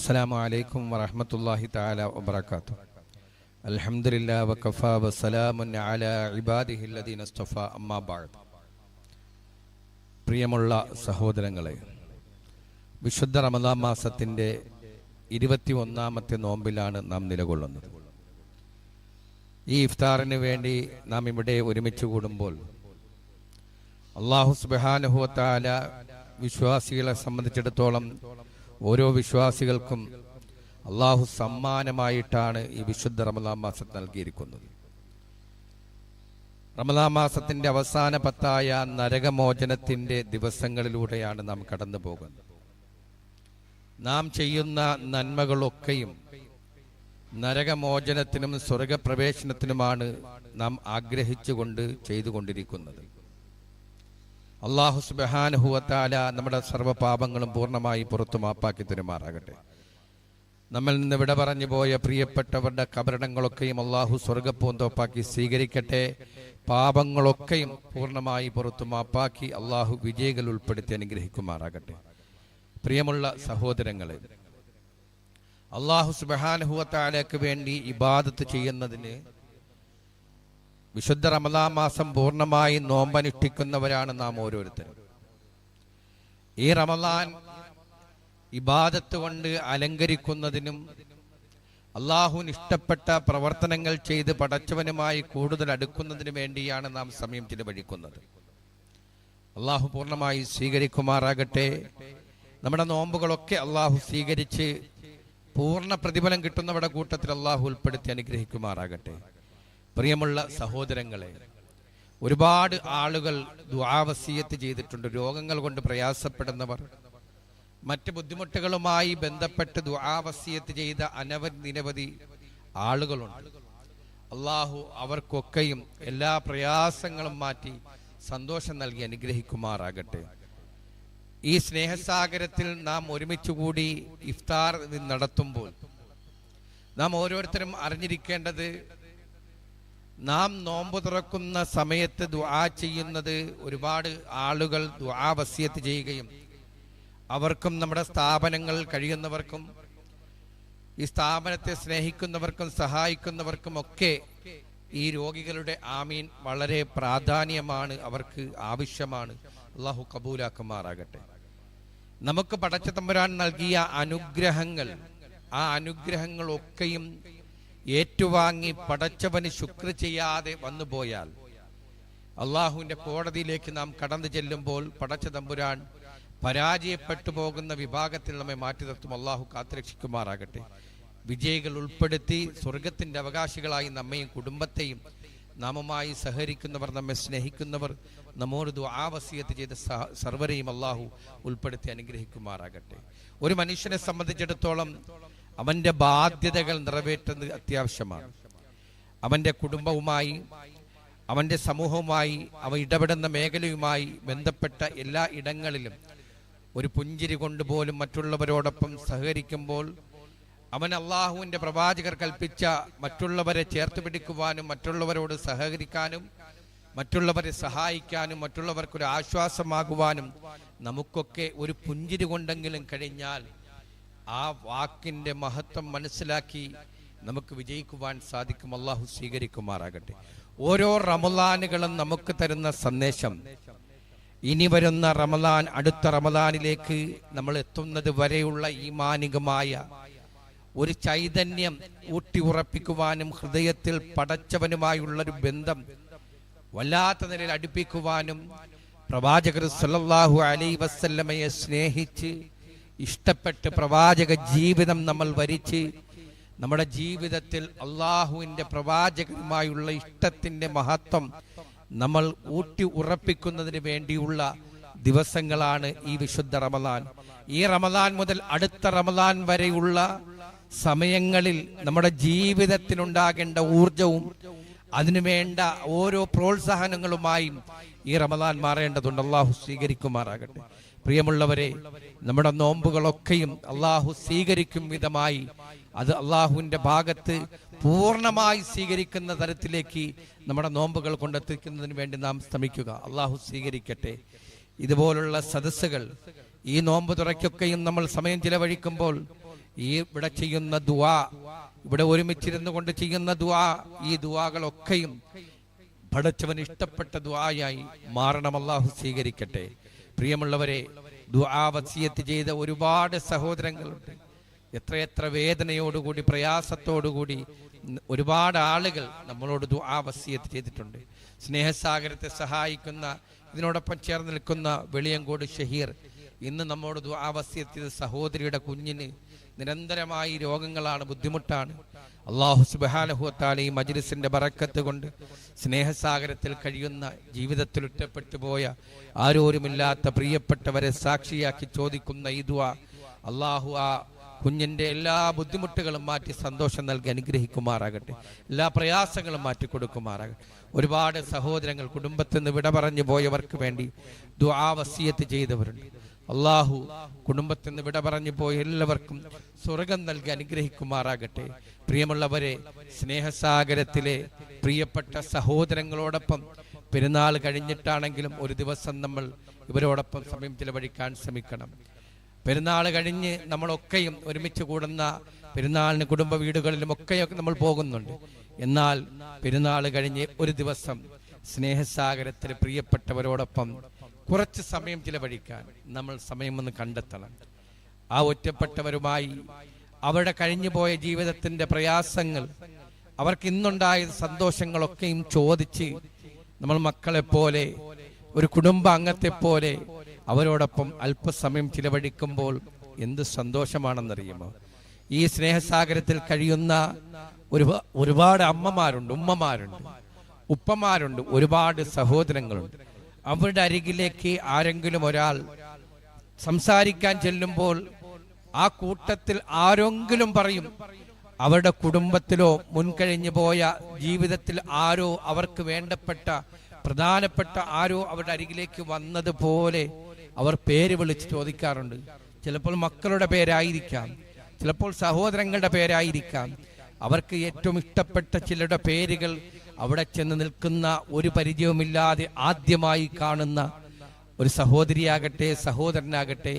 അസ്സലാമു അലൈക്കും വറഹമത്തല്ലാഹി താല വബർക്കാത്തു അൽഹംദുലില്ലാ വഖഫാ വസലാമുൻ അലാ ഇബാദിഹി അല്ലദീന അമ്മാ ബഅദ്. പ്രിയമുള്ള സഹോദരങ്ങളെ വിശുദ്ധ റമദാൻ മാസത്തിന്റെ ഇരുപത്തി ഒന്നാമത്തെ നോമ്പിലാണ് നാം നിലകൊള്ളുന്നത്. ഈ ഇഫ്താറിന് വേണ്ടി നാം ഇവിടെ ഒരുമിച്ച് കൂടുമ്പോൾ അള്ളാഹു സുബാനുഹുവത്താല വിശ്വാസികളെ സംബന്ധിച്ചിടത്തോളം ഓരോ വിശ്വാസികൾക്കും അള്ളാഹു സമ്മാനമായിട്ടാണ് ഈ വിശുദ്ധ റമദാൻ മാസം നൽകിയിരിക്കുന്നത്. റമദാൻ മാസത്തിന്റെ അവസാന പത്തായ നരകമോചനത്തിന്റെ ദിവസങ്ങളിലൂടെയാണ് നാം കടന്നു പോകുന്നത് നാം ചെയ്യുന്ന നന്മകളൊക്കെയും നരകമോചനത്തിനും സ്വർഗപ്രവേശനത്തിനുമാണ് നാം ആഗ്രഹിച്ചുകൊണ്ട് ചെയ്തുകൊണ്ടിരിക്കുന്നത്. അള്ളാഹു സുബഹാനുഹുവത്താല നമ്മുടെ സർവപാപങ്ങളും പൂർണമായി പുറത്തു മാപ്പാക്കി തരുമാറാകട്ടെ. നമ്മൾ നിന്ന് വിട പറഞ്ഞു പോയ പ്രിയപ്പെട്ടവരുടെ കബരണങ്ങളൊക്കെയും അള്ളാഹു സ്വർഗപ്പൂന്തോപ്പാക്കി സ്വീകരിക്കട്ടെ. പാപങ്ങളൊക്കെയും പൂർണമായി പുറത്തു മാപ്പാക്കി അള്ളാഹു വിജയികൾ ഉൾപ്പെടുത്തി അനുഗ്രഹിക്കുമാറാകട്ടെ. പ്രിയമുള്ള സഹോദരങ്ങളെ അള്ളാഹു സുബഹാനുഹുവത്താലയ്ക്ക് വേണ്ടി ഇബാദത്ത് ചെയ്യുന്നതിന് വിശുദ്ധ റമദാ മാസം പൂർണമായി നോമ്പനുഷ്ഠിക്കുന്നവരാണ് നാം ഓരോരുത്തരും. ഈ റമദാൻ ഇബാദത്ത് കൊണ്ട് അലങ്കരിക്കുന്നതിനും അള്ളാഹുവിന് ഇഷ്ടപ്പെട്ട പ്രവർത്തനങ്ങൾ ചെയ്ത് പടച്ചവനുമായി കൂടുതൽ അടുക്കുന്നതിനു വേണ്ടിയാണ് നാം സമയം ചിലവഴിക്കുന്നത്. അള്ളാഹു പൂർണമായി സ്വീകരിക്കുമാറാകട്ടെ. നമ്മുടെ നോമ്പുകളൊക്കെ അള്ളാഹു സ്വീകരിച്ച് പൂർണ പ്രതിഫലം കിട്ടുന്നവരുടെ കൂട്ടത്തിൽ അള്ളാഹു ഉൾപ്പെടുത്തി അനുഗ്രഹിക്കുമാറാകട്ടെ. പ്രിയമുള്ള സഹോദരങ്ങളെ ഒരുപാട് ആളുകൾ ദ്വാവസീയത്ത് ചെയ്തിട്ടുണ്ട്. രോഗങ്ങൾ കൊണ്ട് പ്രയാസപ്പെടുന്നവർ മറ്റ് ബുദ്ധിമുട്ടുകളുമായി ബന്ധപ്പെട്ട് ദ്വാവസീയത്ത് ചെയ്ത അനവധി നിരവധി ആളുകളുണ്ട്. അള്ളാഹു അവർക്കൊക്കെയും എല്ലാ പ്രയാസങ്ങളും മാറ്റി സന്തോഷം നൽകി അനുഗ്രഹിക്കുമാറാകട്ടെ. ഈ സ്നേഹസാഗരത്തിൽ നാം ഒരുമിച്ചുകൂടി ഇഫ്താർ നടത്തുമ്പോൾ നാം ഓരോരുത്തരും അറിഞ്ഞിരിക്കേണ്ടത് നാം നോമ്പ് തുറക്കുന്ന സമയത്ത് ദുആ ചെയ്യുന്നത് ഒരുപാട് ആളുകൾ ദുആ വസിയത്ത് ചെയ്യുകയും അവർക്കും നമ്മുടെ സ്ഥാപനങ്ങൾ കഴിയുന്നവർക്കും ഈ സ്ഥാപനത്തെ സ്നേഹിക്കുന്നവർക്കും സഹായിക്കുന്നവർക്കും ഒക്കെ ഈ രോഗികളുടെ ആമീൻ വളരെ പ്രാധാന്യമാണ് അവർക്ക് ആവശ്യമാണ്. അള്ളാഹു കബൂലാക്കുമാറാകട്ടെ. നമുക്ക് പടച്ച തമ്പുരാൻ നൽകിയ അനുഗ്രഹങ്ങൾ ആ അനുഗ്രഹങ്ങളൊക്കെയും ഏറ്റുവാങ്ങി പടച്ചവന് ശുക്ര ചെയ്യാതെ വന്നു പോയാൽ അള്ളാഹുവിന്റെ കോടതിയിലേക്ക് നാം കടന്നു ചെല്ലുമ്പോൾ പടച്ച തമ്പുരാൻ പരാജയപ്പെട്ടു പോകുന്ന വിഭാഗത്തിൽ നമ്മെ മാറ്റി നിർത്തും. അള്ളാഹു കാത്തുരക്ഷിക്കുമാറാകട്ടെ. വിജയികൾ ഉൾപ്പെടുത്തി സ്വർഗത്തിന്റെ അവകാശികളായി നമ്മയും കുടുംബത്തെയും നാമമായി സഹകരിക്കുന്നവർ നമ്മെ സ്നേഹിക്കുന്നവർ നമ്മോട് ആവസീയത്ത് ചെയ്ത സർവരെയും അള്ളാഹു ഉൾപ്പെടുത്തി അനുഗ്രഹിക്കുമാറാകട്ടെ. ഒരു മനുഷ്യനെ സംബന്ധിച്ചിടത്തോളം അവന്റെ ബാധ്യതകൾ നിറവേറ്റുന്നത് അത്യാവശ്യമാണ്. അവന്റെ കുടുംബവുമായി അവന്റെ സമൂഹവുമായി അവ ഇടപെടുന്ന മേഖലയുമായി ബന്ധപ്പെട്ട എല്ലാ ഇടങ്ങളിലും ഒരു പുഞ്ചിരി കൊണ്ടുപോലും മറ്റുള്ളവരോടൊപ്പം സഹകരിക്കുമ്പോൾ അവൻ അള്ളാഹുവിന്റെ പ്രവാചകർ കൽപ്പിച്ച മറ്റുള്ളവരെ ചേർത്ത് പിടിക്കുവാനും മറ്റുള്ളവരോട് സഹകരിക്കാനും മറ്റുള്ളവരെ സഹായിക്കാനും മറ്റുള്ളവർക്കൊരു ആശ്വാസമാകുവാനും നമുക്കൊക്കെ ഒരു പുഞ്ചിരി കൊണ്ടെങ്കിലും കഴിഞ്ഞാൽ ആ വാക്കിന്റെ മഹത്വം മനസ്സിലാക്കി നമുക്ക് വിജയിക്കുവാൻ സാധിക്കും. അള്ളാഹു സ്വീകരിക്കുമാറാകട്ടെ. ഓരോ റമലാനുകളും നമുക്ക് തരുന്ന സന്ദേശം ഇനി വരുന്ന റമലാൻ അടുത്ത റമലാനിലേക്ക് നമ്മൾ എത്തുന്നത് വരെയുള്ള ഈമാനികമായ ഒരു ചൈതന്യം ഊട്ടി ഉറപ്പിക്കുവാനും ഹൃദയത്തിൽ പടച്ചവനുമായുള്ള ഒരു ബന്ധം വല്ലാത്ത നിലയിൽ അടുപ്പിക്കുവാനും പ്രവാചകർ സല്ലാഹു അലൈ വസല്ലമയെ സ്നേഹിച്ച് ഇഷ്ടപ്പെട്ട് പ്രവാചക ജീവിതം നമ്മൾ വരിച്ച് നമ്മുടെ ജീവിതത്തിൽ അള്ളാഹുവിന്റെ പ്രവാചകരുമായുള്ള ഇഷ്ടത്തിന്റെ മഹത്വം നമ്മൾ ഊട്ടി ഉറപ്പിക്കുന്നതിന് വേണ്ടിയുള്ള ദിവസങ്ങളാണ് ഈ വിശുദ്ധ റമദാൻ. ഈ റമദാൻ മുതൽ അടുത്ത റമദാൻ വരെയുള്ള സമയങ്ങളിൽ നമ്മുടെ ജീവിതത്തിനുണ്ടാകേണ്ട ഊർജവും അതിനുവേണ്ട ഓരോ പ്രോത്സാഹനങ്ങളുമായും ഈ റമദാൻ മാറേണ്ടതുണ്ട്. അള്ളാഹു സ്വീകരിക്കുമാറാകട്ടെ. പ്രിയമുള്ളവരെ നമ്മുടെ നോമ്പുകളൊക്കെയും അള്ളാഹു സ്വീകരിക്കും വിധമായി അത് അള്ളാഹുവിന്റെ ഭാഗത്ത് പൂർണമായി സ്വീകരിക്കുന്ന തരത്തിലേക്ക് നമ്മുടെ നോമ്പുകൾ കൊണ്ടെത്തിക്കുന്നതിന് വേണ്ടി നാം ശ്രമിക്കുക. അള്ളാഹു സ്വീകരിക്കട്ടെ. ഇതുപോലുള്ള സദസ്സുകൾ ഈ നോമ്പ് തുറയ്ക്കൊക്കെയും നമ്മൾ സമയം ചിലവഴിക്കുമ്പോൾ ഈ ഇവിടെ ചെയ്യുന്ന ദുവാ ഇവിടെ ഒരുമിച്ചിരുന്നു കൊണ്ട് ചെയ്യുന്ന ദുവാ ഈ ദുവാകളൊക്കെയും പഠിച്ചവൻ ഇഷ്ടപ്പെട്ട ദുവായായി മാറണം. അള്ളാഹു സ്വീകരിക്കട്ടെ. പ്രിയമുള്ളവരെ ദുആവസിയത്ത് ചെയ്ത ഒരുപാട് സഹോദരങ്ങളുണ്ട്. എത്രയെത്ര വേദനയോടുകൂടി പ്രയാസത്തോടുകൂടി ഒരുപാട് ആളുകൾ നമ്മളോട് ദുആവസിയത്ത് ചെയ്തിട്ടുണ്ട്. സ്നേഹസാഗരത്തെ സഹായിക്കുന്ന ഇതിനോടൊപ്പം ചേർന്ന് നിൽക്കുന്ന വെളിയങ്കോട് ഷഹീർ ഇന്ന് നമ്മോട് ദുആ വസിയത്ത് ചെയ്ത സഹോദരിയുടെ കുഞ്ഞിന് നിരന്തരമായി രോഗങ്ങളാണ് ബുദ്ധിമുട്ടാണ്. അള്ളാഹു സുബാനഹുത്താല ഈ മജ്ലിസിന്റെ ബറക്കത്ത് കൊണ്ട് സ്നേഹസാഗരത്തിൽ കഴിയുന്ന ജീവിതത്തിൽ ഒറ്റപ്പെട്ടു പോയ ആരോരുമില്ലാത്ത പ്രിയപ്പെട്ടവരെ സാക്ഷിയാക്കി ചോദിക്കുന്ന ഈ ദുആ അള്ളാഹു ആ കുഞ്ഞിന്റെ എല്ലാ ബുദ്ധിമുട്ടുകളും മാറ്റി സന്തോഷം നൽകി അനുഗ്രഹിക്കുമാറാകട്ടെ. എല്ലാ പ്രയാസങ്ങളും മാറ്റി കൊടുക്കുമാറാകട്ടെ. ഒരുപാട് സഹോദരങ്ങൾ കുടുംബത്തിൽ നിന്ന് വിട പറഞ്ഞു പോയവർക്ക് വേണ്ടി ദുആ വസിയത്ത് ചെയ്തവരുണ്ട്. അള്ളാഹു കുടുംബത്തിൽ നിന്ന് വിട പറഞ്ഞു പോയ എല്ലാവർക്കും സ്വർഗം നൽകി അനുഗ്രഹിക്കുമാറാകട്ടെ. പ്രിയമുള്ളവരെ സ്നേഹസാഗരത്തിലെ പ്രിയപ്പെട്ട സഹോദരങ്ങളോടൊപ്പം പെരുന്നാൾ കഴിഞ്ഞിട്ടാണെങ്കിലും ഒരു ദിവസം നമ്മൾ ഇവരോടൊപ്പം സമയം ചിലവഴിക്കാൻ ശ്രമിക്കണം. പെരുന്നാൾ കഴിഞ്ഞ് നമ്മളൊക്കെയും ഒരുമിച്ച് കൂടുന്ന പെരുന്നാളിന് കുടുംബ വീടുകളിലും ഒക്കെയൊക്കെ നമ്മൾ പോകുന്നുണ്ട്. എന്നാൽ പെരുന്നാൾ കഴിഞ്ഞ് ഒരു ദിവസം സ്നേഹസാഗരത്തിലെ പ്രിയപ്പെട്ടവരോടൊപ്പം കുറച്ച് സമയം ചിലവഴിക്കാൻ നമ്മൾ സമയം ഒന്ന് കണ്ടെത്തണം. ആ ഒറ്റപ്പെട്ടവരുമായി അവരുടെ കഴിഞ്ഞുപോയ ജീവിതത്തിന്റെ പ്രയാസങ്ങൾ അവർക്ക് ഇന്നുണ്ടായ സന്തോഷങ്ങളൊക്കെയും ചോദിച്ച് നമ്മൾ മക്കളെ പോലെ ഒരു കുടുംബ അംഗത്തെ പോലെ അവരോടൊപ്പം അല്പസമയം ചിലവഴിക്കുമ്പോൾ എന്ത് സന്തോഷമാണെന്നറിയുമോ? ഈ സ്നേഹസാഗരത്തിൽ കഴിയുന്ന ഒരു ഒരുപാട് അമ്മമാരുണ്ട് ഉമ്മമാരുണ്ട് ഉപ്പമാരുണ്ട് ഒരുപാട് സഹോദരങ്ങളുണ്ട്. അവരുടെ അരികിലേക്ക് ആരെങ്കിലും ഒരാൾ സംസാരിക്കാൻ ചെല്ലുമ്പോൾ ആ കൂട്ടത്തിൽ ആരെങ്കിലും പറയും അവരുടെ കുടുംബത്തിലോ മുൻകഴിഞ്ഞു പോയ ജീവിതത്തിൽ ആരോ അവർക്ക് വേണ്ടപ്പെട്ട പ്രധാനപ്പെട്ട ആരോ അവരുടെ അരികിലേക്ക് വന്നതുപോലെ അവർ പേര് വിളിച്ച് ചോദിക്കാറുണ്ട്. ചിലപ്പോൾ മക്കളുടെ പേരായിരിക്കാം ചിലപ്പോൾ സഹോദരങ്ങളുടെ പേരായിരിക്കാം. അവർക്ക് ഏറ്റവും ഇഷ്ടപ്പെട്ട ചിലരുടെ പേരുകൾ അവിടെ ചെന്ന് നിൽക്കുന്ന ഒരു പരിചയവുമില്ലാതെ ആദ്യമായി കാണുന്ന ഒരു സഹോദരിയാകട്ടെ സഹോദരനാകട്ടെ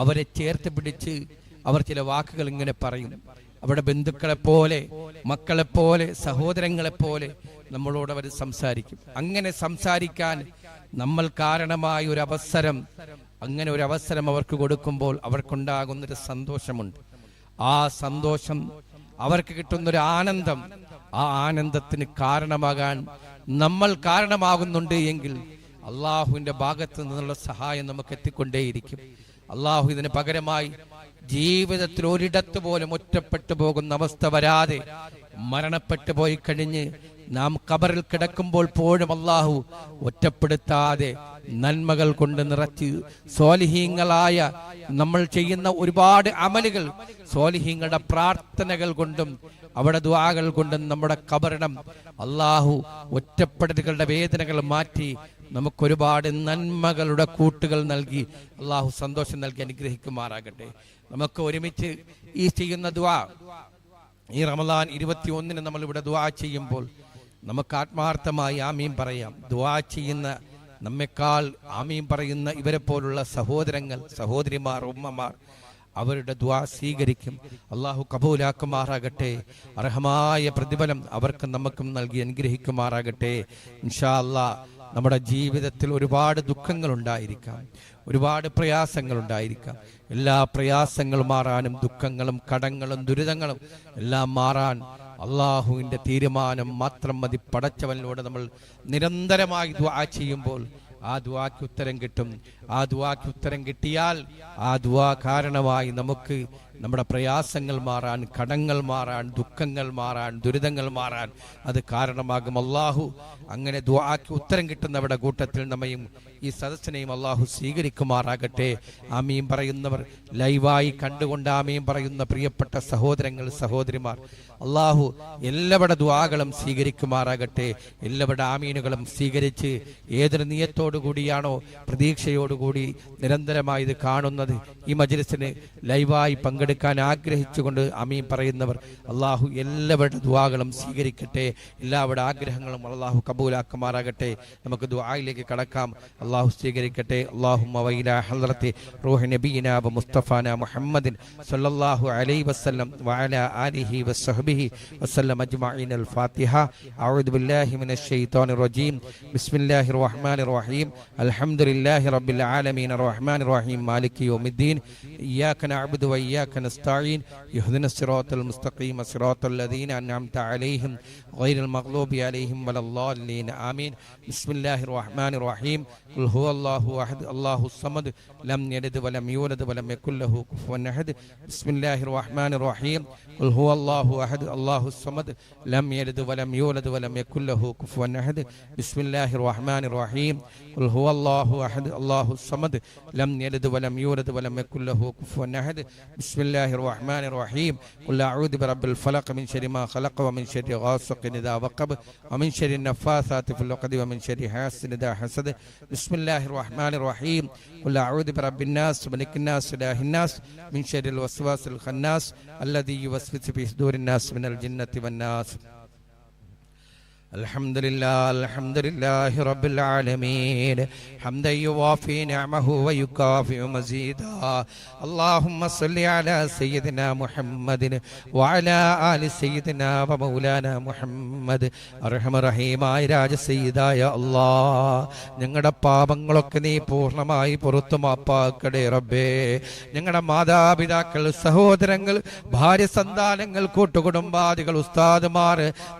അവരെ ചേർത്ത് പിടിച്ച് അവർ ചില വാക്കുകൾ ഇങ്ങനെ പറയും. അവിടെ ബന്ധുക്കളെ പോലെ മക്കളെ പോലെ സഹോദരങ്ങളെ പോലെ നമ്മളോട് അവർ സംസാരിക്കും. അങ്ങനെ സംസാരിക്കാൻ നമ്മൾ കാരണമായ ഒരു അവസരം അങ്ങനെ ഒരു അവസരം അവർക്ക് കൊടുക്കുമ്പോൾ അവർക്കുണ്ടാകുന്നൊരു സന്തോഷമുണ്ട്. ആ സന്തോഷം അവർക്ക് കിട്ടുന്നൊരു ആനന്ദം ആ ആനന്ദത്തിന് കാരണമാകാൻ നമ്മൾ കാരണമാകുന്നുണ്ട് എങ്കിൽ അള്ളാഹുവിന്റെ ഭാഗത്ത് നിന്നുള്ള സഹായം നമുക്ക് എത്തിക്കൊണ്ടേയിരിക്കും. അള്ളാഹു ഇതിന് പകരമായി ജീവിതത്തിൽ ഒരിടത്ത് പോലും ഒറ്റപ്പെട്ടു പോകുന്ന അവസ്ഥ വരാതെ മരണപ്പെട്ടു പോയി കഴിഞ്ഞ് നാം കബറിൽ കിടക്കുമ്പോൾ പോലും അള്ളാഹു ഒറ്റപ്പെടുത്താതെ നന്മകൾ കൊണ്ട് നിറച്ച് സ്വാലിഹീങ്ങളായ നമ്മൾ ചെയ്യുന്ന ഒരുപാട് അമലുകൾ സ്വാലിഹീങ്ങളുടെ പ്രാർത്ഥനകൾ കൊണ്ടും അവിടെ ദ്വാകൾ കൊണ്ട് നമ്മുടെ കബറിടം അള്ളാഹു ഒറ്റപ്പെടലുകളുടെ വേദനകൾ മാറ്റി നമുക്കൊരുപാട് നന്മകളുടെ കൂട്ടുകൾ നൽകി അള്ളാഹു സന്തോഷം നൽകി അനുഗ്രഹിക്കുമാറാകട്ടെ. നമുക്ക് ഒരുമിച്ച് ഈ ചെയ്യുന്ന ദ്വാ ഈ റമദാൻ ഇരുപത്തി ഒന്നിന് നമ്മൾ ഇവിടെ ദ്വാ ചെയ്യുമ്പോൾ നമുക്ക് ആത്മാർത്ഥമായി ആമീൻ പറയാം. ദ്വാ ചെയ്യുന്ന നമ്മെക്കാൾ ആമീൻ പറയുന്ന ഇവരെ പോലുള്ള സഹോദരങ്ങൾ സഹോദരിമാർ ഉമ്മമാർ അവരുടെ ദ്വാ സ്വീകരിക്കും. അള്ളാഹു കബൂലാക്കുമാറാകട്ടെ. അർഹമായ പ്രതിഫലം അവർക്ക് നമുക്കും നൽകി അനുഗ്രഹിക്കുമാറാകട്ടെ. ഇൻഷാ അല്ലാ നമ്മുടെ ജീവിതത്തിൽ ഒരുപാട് ദുഃഖങ്ങൾ ഉണ്ടായിരിക്കാം ഒരുപാട് പ്രയാസങ്ങൾ ഉണ്ടായിരിക്കാം എല്ലാ പ്രയാസങ്ങളും മാറാനും ദുഃഖങ്ങളും കടങ്ങളും ദുരിതങ്ങളും എല്ലാം മാറാൻ അള്ളാഹുവിന്റെ തീരുമാനം മാത്രം മതി. പടച്ചവനിലൂടെ നമ്മൾ നിരന്തരമായി ദ്വാ ചെയ്യുമ്പോൾ ആ ദ്വാക്ക് ഉത്തരം കിട്ടും. ആ ദ്വാക്ക് ഉത്തരം കിട്ടിയാൽ ആ ദ്വാ കാരണമായി നമുക്ക് നമ്മുടെ പ്രയാസങ്ങൾ മാറാൻ കടങ്ങൾ മാറാൻ ദുഃഖങ്ങൾ മാറാൻ ദുരിതങ്ങൾ മാറാൻ അത് കാരണമാകും. അള്ളാഹു അങ്ങനെ ദുആക്ക് ഉത്തരം കിട്ടുന്നവരുടെ കൂട്ടത്തിൽ നമ്മയും ഈ സദസ്സിനെയും അള്ളാഹു സ്വീകരിക്കുമാറാകട്ടെ. ആമീൻ പറയുന്നവർ ലൈവായി കണ്ടുകൊണ്ട് ആമീൻ പറയുന്ന പ്രിയപ്പെട്ട സഹോദരങ്ങൾ സഹോദരിമാർ അള്ളാഹു എല്ലാവരുടെ ദുആകളും സ്വീകരിക്കുമാറാകട്ടെ. എല്ലാവരുടെ ആമീനുകളും സ്വീകരിച്ച് ഏതൊരു നിയത്തോടു കൂടിയാണോ പ്രതീക്ഷയോടുകൂടി നിരന്തരമായി ഇത് കാണുന്നത് ഈ മജ്ലിസിന് ലൈവായി പങ്കെടുക്കാൻ ആഗ്രഹിച്ചുകൊണ്ട് അമീൻ പറയുന്നവർ അള്ളാഹു എല്ലാവരുടെ ദുവാകളും സ്വീകരിക്കട്ടെ. എല്ലാവരുടെ ആഗ്രഹങ്ങളും അള്ളാഹു കബൂലാക്കുമാറാകട്ടെ. നമുക്ക് ദുആയിലേക്ക് കടക്കാം. അള്ളാഹു സ്വീകരിക്കട്ടെ. അള്ളാഹു ഹദ്റത്തി റൂഹ് നബീന മുസ്തഫാന മുഹമ്മദിൻ സല്ലല്ലാഹു അലൈഹി വസല്ലം വഅല ആലിഹി വസ്സഹ്ബിഹി വസല്ലം അജ്മഈൻ. ഫാത്തിഹ. അഊദു ബില്ലാഹി മിനശ് റജീം. ബിസ്മില്ലാഹിർ റഹ്മാനിർ റഹീം. അൽഹംദുലില്ലാഹി റബ്ബിൽ റഹീം. മാലികി യൗമിദ്ദീൻ. ونستعين يهدنا الصراط المستقيم صراط الذين أنعمت عليهم غير المغلوب عليهم ولا الضالين آمين بسم الله الرحمن الرحيم قل هو الله احد الله الصمد لم يلد ولم يولد ولم يكن له كفوا احد بسم الله الرحمن الرحيم قل هو الله احد الله الصمد لم يلد ولم يولد ولم يكن له كفوا احد بسم الله الرحمن الرحيم قل هو الله احد الله الصمد لم يلد ولم يولد ولم يكن له كفوا احد بسم الله الرحمن الرحيم قل اعوذ برب الفلق من شر ما خلق ومن شر غاسق النفاثات في العقد ومن شر حاسد إذا حسد بسم الله الرحمن الرحيم قل أعوذ برب الناس ملك الناس إله الناس من شر الوسواس الخناس الذي يوسوس في صدور الناس من الجنة والناس الحمد لله الحمد لله رب العالمين حمدا يوافي نعمه ويكافئ مزيدا اللهم صل على سيدنا محمد وعلى آل سيدنا ومولانا محمد അർഹമ റഹീമായ രാജസയ്യിദായ അല്ലാ ഞങ്ങളുടെ പാപങ്ങളൊക്കെ നീ പൂർണ്ണമായി പുറത്തു മാപ്പാക്കടേ റബ്ബേ ഞങ്ങളുടെ മാതാപിതാക്കൾ സഹോദരങ്ങൾ ഭാര്യ സന്താനങ്ങൾ കൂട്ടുകുടുംബാദികൾ ഉസ്താദുമാർ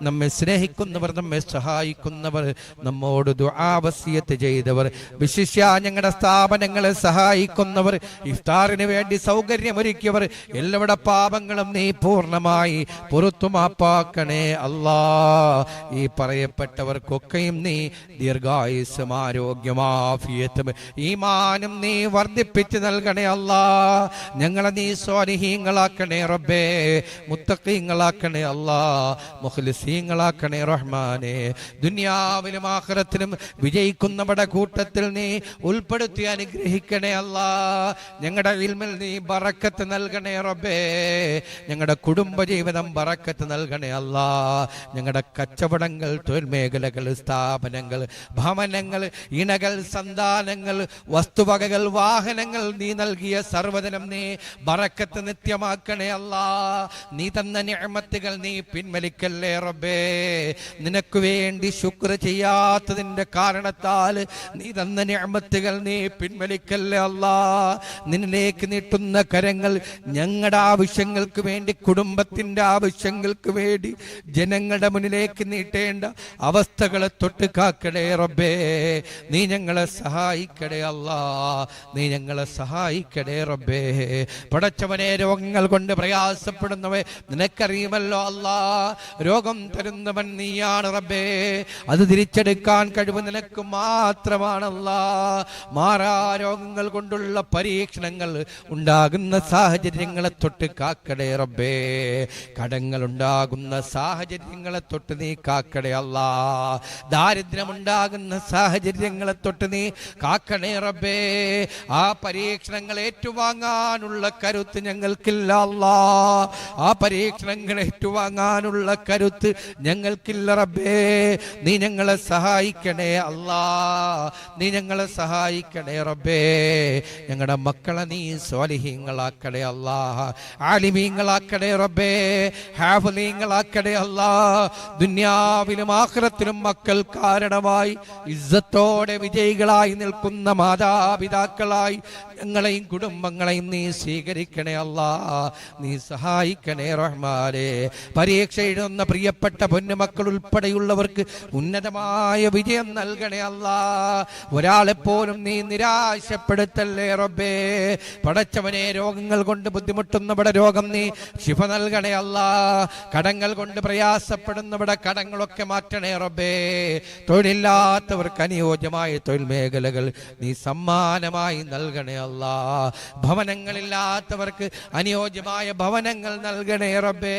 നമ്മെ സ്നേഹിക്കുന്നവർ നമ്മെ സഹായിക്കുന്നവർ നമ്മോട് ദുആവസിയത്ത് ചെയ്തവർ വിശിഷ്യ ഞങ്ങളുടെ സ്ഥാപനങ്ങളെ സഹായിക്കുന്നവർ ഇഫ്താറിന് വേണ്ടി സൗകര്യമൊരുക്കിയവർ എല്ലാവരുടെ പാപങ്ങളും നീ പൂർണമായി പുറത്തുമാപ്പാക്കണേ അല്ലാ. ഈ പറയപ്പെട്ടവർക്കൊക്കെയും നീ ദീർഘായുസ്സും ആരോഗ്യമാഫിയത്തും ഈമാനും നീ വർദ്ധിപ്പിച്ച് നൽകണേ അല്ലാ. ഞങ്ങളെ നീ സ്വാനിഹീങ്ങളാക്കണേ റബ്ബേ മുത്തക്കീങ്ങളാക്കണേ അല്ലാ മുഖ്ലിസീങ്ങളാക്കണേ റഹ്മാനെ ദുനിയാവിലും ആഖിറത്തിലും വിജയിക്കുന്നവരുടെ കൂട്ടത്തിൽ നീ ഉൾപ്പെടുത്തി അനുഗ്രഹിക്കണേ അല്ലാ. ഞങ്ങളുടെ ഇൽമിൽ നീ ബറക്കത്ത് നൽകണേ റബ്ബേ. ഞങ്ങളുടെ കുടുംബജീവിതം ബറക്കത്ത് നൽകണേ അല്ലാ. ഞങ്ങളുടെ കച്ചവടങ്ങൾ തൊഴിൽ മേഖലകൾ സ്ഥാപനങ്ങൾ ഭവനങ്ങൾ ഇണകൾ സന്താനങ്ങൾ വസ്തുവകകൾ വാഹനങ്ങൾ നീ നൽകിയ സർവതനം നീ ബറക്കത്ത് നിത്യമാക്കണേ അല്ലാ. നീ തന്ന നിഅമത്തുകൾ നീ പിൻവലിക്കല്ലേ റബ്ബേ. നിനക്ക് വേണ്ടി ശുക്ര ചെയ്യാത്തതിന്റെ കാരണത്താൽ നീ തന്ന ഞാമത്തുകൾ നീ പിൻവലിക്കല്ലേ അല്ല. നിന്നിലേക്ക് നീട്ടുന്ന കരങ്ങൾ ഞങ്ങളുടെ ആവശ്യങ്ങൾക്ക് വേണ്ടി കുടുംബത്തിന്റെ ആവശ്യങ്ങൾക്ക് വേണ്ടി ജനങ്ങളുടെ മുന്നിലേക്ക് നീട്ടേണ്ട അവസ്ഥകളെ തൊട്ട് കാക്കടേ റബ്ബേ. നീ ഞങ്ങളെ സഹായിക്കടേ അല്ല. നീ ഞങ്ങളെ സഹായിക്കടേ റബ്ബേ. പടച്ചവനെ രോഗങ്ങൾ കൊണ്ട് പ്രയാസപ്പെടുന്നവേ നിനക്കറിയുമല്ലോ അല്ല. രോഗം തരുന്നവൻ നീയാണ്. റബ്ബേ. അത് തിരിച്ചെടുക്കാൻ കഴിവ് നിനക്ക് മാത്രമാണല്ല. മാറാ രോഗങ്ങൾ കൊണ്ടുള്ള പരീക്ഷണങ്ങൾ ഉണ്ടാകുന്ന സാഹചര്യങ്ങളെ തൊട്ട് കാക്കടേ റബ്ബേ. കടങ്ങൾ ഉണ്ടാകുന്ന സാഹചര്യങ്ങളെ തൊട്ട് നീ കാക്കടേ അല്ല. ദാരിദ്ര്യമുണ്ടാകുന്ന സാഹചര്യങ്ങളെ തൊട്ട് നീ കാക്കണേ റബ്ബേ. ആ പരീക്ഷണങ്ങൾ ഏറ്റുവാങ്ങാനുള്ള കരുത്ത് ഞങ്ങൾക്കില്ല അല്ല. ആ പരീക്ഷണങ്ങൾ ഏറ്റുവാങ്ങാനുള്ള കരുത്ത് ഞങ്ങൾക്കില്ല റബ്ബേ. നീ ഞങ്ങളെ സഹായിക്കണേ അല്ലാ. നീ ഞങ്ങളെ സഹായിക്കണേ റബ്ബേ. ഞങ്ങളുടെ മക്കളെ നീ സ്വാലിഹീങ്ങളാക്കണേ അല്ലാ. ആലിമീങ്ങളാക്കണേ റബ്ബേ. ഹാഫലീങ്ങളാക്കണേ അല്ലാ. ദുന്യാവിലും ആഖിറത്തിലും മക്കൾ കാരണമായി ഇസ്സത്തോടെ വിജയികളായി നിൽക്കുന്ന മാതാപിതാക്കളായി ഞങ്ങളെയും കുടുംബങ്ങളെയും നീ സ്വീകരിക്കണേ അല്ലാ. നീ സഹായിക്കണേ റഹ്മാനെ. പരീക്ഷ എഴുതുന്ന പ്രിയപ്പെട്ട പൊന്നുമക്കൾ ഉൾപ്പെടെയുള്ളവർക്ക് ഉന്നതമായ വിജയം നൽകണേ അല്ല. ഒരാളെപ്പോലും നീ നിരാശപ്പെടുത്തല്ലേ റബ്ബേ? പടച്ചവനെ രോഗങ്ങൾ കൊണ്ട് ബുദ്ധിമുട്ടുന്നവിടെ രോഗം നീ ശിഫ നൽകണേ അല്ല. കടങ്ങൾ കൊണ്ട് പ്രയാസപ്പെടുന്നവിടെ കടങ്ങളൊക്കെ മാറ്റണേ റബ്ബേ. തൊഴിലില്ലാത്തവർക്ക് അനുയോജ്യമായ തൊഴിൽ മേഖലകൾ നീ സമ്മാനമായി നൽകണേ അല്ല. ഭവനങ്ങളില്ലാത്തവർക്ക് അനുയോജ്യമായ ഭവനങ്ങൾ നൽകണേ റബ്ബേ.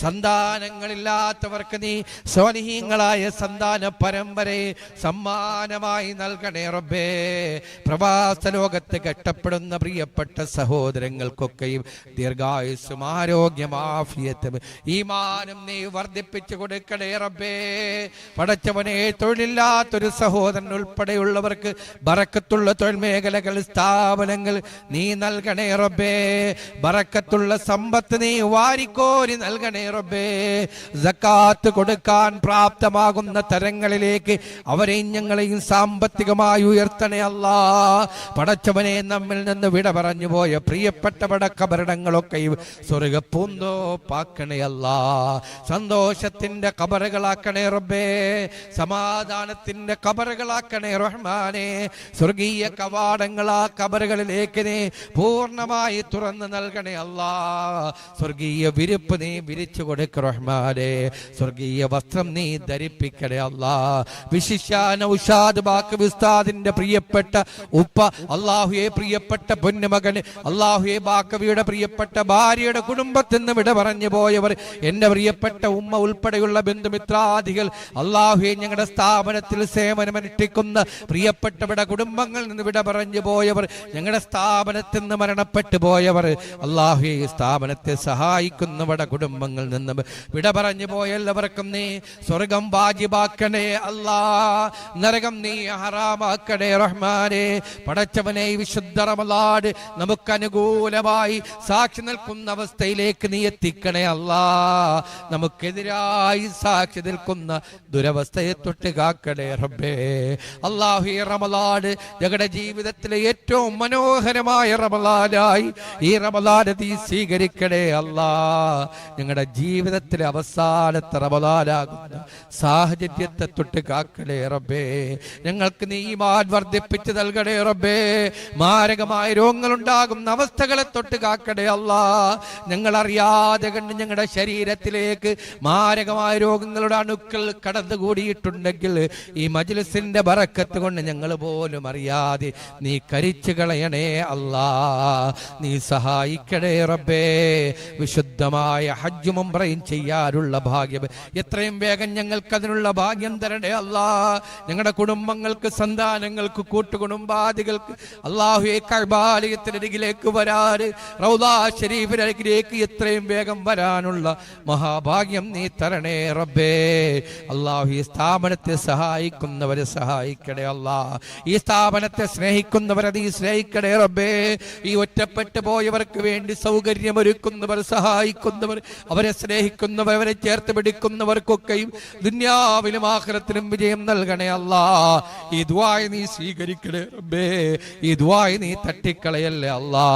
സന്താനങ്ങളില്ലാത്തവർക്ക് നീ സ്വാലിഹീങ്ങളായ സന്താന പരമ്പരയെ സമ്മാനമായി നൽകണേ റബ്ബേ. പ്രവാസ ലോകത്ത് കെട്ടപ്പെടുന്ന പ്രിയപ്പെട്ട സഹോദരങ്ങൾക്കൊക്കെയും ദീർഘായുസ്സും ആരോഗ്യം ആഫിയത്തും ഈമാനും നീ വർദ്ധിപ്പിച്ചു കൊടുക്കണേ റബ്ബേ. പടച്ചവനെ തൊഴിലില്ലാത്തൊരു സഹോദരൻ ഉൾപ്പെടെയുള്ളവർക്ക് ബറക്കത്തുള്ള തൊഴിൽ മേഖലകൾ സ്ഥാപനങ്ങൾ നീ നൽകണേ റബ്ബേ. ബറക്കത്തുള്ള സമ്പത്ത് നീ വാരിക്കോരി നൽകണേ റബ്ബേ. കൊടുക്കാൻ പ്രാപ്തമാകുന്ന തരങ്ങളിലേക്ക് അവരെയും ഞങ്ങളെയും സാമ്പത്തികമായി ഉയർത്തണേ അല്ല. പടച്ചവനെ നമ്മിൽ നിന്ന് വിട പറഞ്ഞു പോയ പ്രിയപ്പെട്ട കബറിടങ്ങളൊക്കെയും സ്വർഗ പൂന്തോ പാക്കണേ സന്തോഷത്തിന്റെ കബറുകളാക്കണേ റബ്ബേ. സമാധാനത്തിന്റെ കബറുകളാക്കണേ റഹ്മാനെ. സ്വർഗീയ കവാടങ്ങൾ ആ കബറുകളിലേക്ക് പൂർണമായി തുറന്നു നൽകണേ അല്ലാ. സ്വർഗീയ വിരിപ്പ് നീ വിരിച്ചു കൊടുക്ക റഹ്മാനെ. സ്വർഗീയ വസ്ത്രം നീ ധരിപ്പിക്കട അല്ലാ. വിശിഷ്യാന ഉഷാദ് ബാക്ക് വിസ്താദിന്റെ പ്രിയപ്പെട്ട ഉപ്പ അള്ളാഹുയെ പ്രിയപ്പെട്ട പൊന്നുമകന് അള്ളാഹുയെ ബാക്കവിയുടെ പ്രിയപ്പെട്ട ഭാര്യയുടെ കുടുംബത്തിൽ നിന്ന് വിട പറഞ്ഞു പോയവർ എന്റെ പ്രിയപ്പെട്ട ഉമ്മ ഉൾപ്പെടെയുള്ള ബന്ധുമിത്രാദികൾ അള്ളാഹുയെ ഞങ്ങളുടെ സ്ഥാപനത്തിൽ സേവനമനുഷ്ഠിക്കുന്ന പ്രിയപ്പെട്ടവരുടെ കുടുംബങ്ങളിൽ നിന്ന് വിട പറഞ്ഞു പോയവർ ഞങ്ങളുടെ സ്ഥാപനത്തിൽ നിന്ന് മരണപ്പെട്ടു പോയവർ അള്ളാഹുയെ സ്ഥാപനത്തെ സഹായിക്കുന്നവരുടെ കുടുംബങ്ങളിൽ നിന്നും വിട പറഞ്ഞു പോയ എല്ലാവർക്കും നീ സ്വർഗം വാജിബാക്കണേ അല്ലാ. നരകം നീ ഹറാമാക്കണേ റഹ്മാനെ. പടച്ചവനെ വിശുദ്ധ റമലാട് നമുക്ക് അനുകൂലമായി സാക്ഷി നിൽക്കുന്ന അവസ്ഥയിലേക്ക് നീ എത്തിക്കണേ അല്ലാ. നമുക്കെതിരായി സാക്ഷി നിൽക്കുന്ന ദുരവസ്ഥയെ തൊട്ട് കാക്കണേ റബ്ബേ. അള്ളാഹു റമലാട് ഞങ്ങളുടെ ജീവിതത്തിലെ ഏറ്റവും മനോഹരമായ റമലാനായി ഈ റമലാന് നീ സ്വീകരിക്കണേ അല്ലാ. ഞങ്ങളുടെ ജീവിതത്തിലെ അവസാനത്തെ റമലാനാകുന്ന സാഹചര്യത്തെ തൊട്ട് കാക്കടേ റബ്ബേ. ഞങ്ങൾക്ക് നീ മാൻ വർദ്ധിപ്പിച്ച് നൽകണേ റബ്ബേ. മാരകമായ രോഗങ്ങൾ ഉണ്ടാകുന്ന അവസ്ഥകളെ തൊട്ട് കാക്കടേ അല്ല. ഞങ്ങൾ അറിയാതെ കണ്ട് ഞങ്ങളുടെ ശരീരത്തിലേക്ക് മാരകമായ രോഗങ്ങളുടെ അണുക്കൾ കടന്നുകൂടിയിട്ടുണ്ടെങ്കിൽ ഈ മജ്ലിസിന്റെ ബറക്കത്ത് കൊണ്ട് ഞങ്ങൾ പോലും അറിയാതെ നീ കരിച്ചു കളയണേ അല്ലാ. നീ സഹായിക്കണേ റബ്ബേ. വിശുദ്ധമായ ഹജ്ജും ഉംറയും ചെയ്യാനുള്ള ഭാഗ്യം. എത്രയും വേഗം ഞങ്ങൾക്ക് അതിനുള്ള ഭാഗ്യം തരണേ അല്ലാ. ഞങ്ങളുടെ കുടുംബങ്ങൾക്ക് സന്താനങ്ങൾക്ക് കൂട്ടുകുടുംബാദികൾക്ക് അള്ളാഹുയെ കൈബാലയത്തിനരികിലേക്ക് വരാറ്. റൗദാ ഷരീഫിനരികിലേക്ക് എത്രയും വേഗം വരാനുള്ള മഹാഭാഗ്യം നീ തരണേ റബ്ബേ. അള്ളാഹു ഈ സ്ഥാപനത്തെ സഹായിക്കുന്നവരെ സഹായിക്കണേ അല്ലാ. ഈ സ്ഥാപനത്തെ സ്നേഹിക്കുന്നവരെ നീ സ്നേഹിക്കണേ റബ്ബേ. ഈ ഒറ്റപ്പെട്ടു പോയവർക്ക് വേണ്ടി സൗകര്യമൊരുക്കുന്നവർ സഹായിക്കുന്നവർ അവരെ സ്നേഹിക്കുന്നവർ അവരെ ചേർത്ത് പിടിക്കുന്നവർക്കൊക്കെയും ദുന്യാവിലും ആഖിറത്തിലും വിജയം നൽകണേ അല്ലാ ഈ ദുആയി നീ സ്വീകരിക്കണേ റബ്ബേ ഈ ദുആയി നീ തട്ടിക്കളയല്ലേ അല്ലാ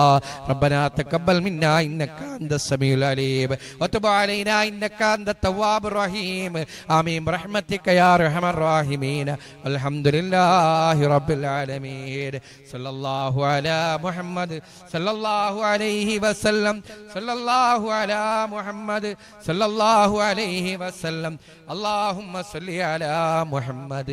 ربنا تقبل منا انك انت السميع العليم وتب علينا انك انت التواب الرحيم امين برحمتك يا ارحم الراحمين الحمد لله رب العالمين صلى الله على محمد صلى الله عليه وسلم صلى الله على محمد صلى الله عليه وسلم اللهم صل على محمد.